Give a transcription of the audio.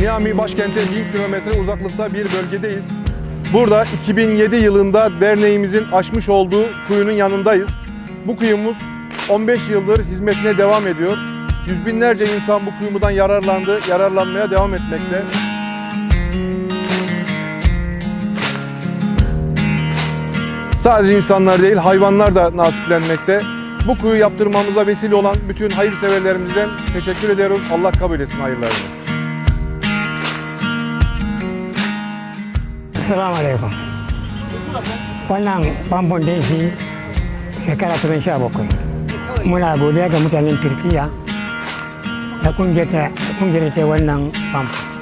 Niamey başkente 1000 kilometre uzaklıkta bir bölgedeyiz. Burada 2007 yılında derneğimizin açmış olduğu kuyunun yanındayız. Bu kuyumuz 15 yıldır hizmetine devam ediyor. Yüz binlerce insan bu kuyumdan yararlandı, yararlanmaya devam etmekte. Sadece insanlar değil, hayvanlar da nasiplenmekte. Bu kuyu yaptırmamıza vesile olan bütün hayırseverlerimizden teşekkür ediyoruz. Allah kabul etsin hayırlarını. Assalamu alaikum. Wannan famfon dai shi shekara ta sha bakwai. Muna godiya ga mutanen Turkiya da ƙungiyar ta wannan famfon.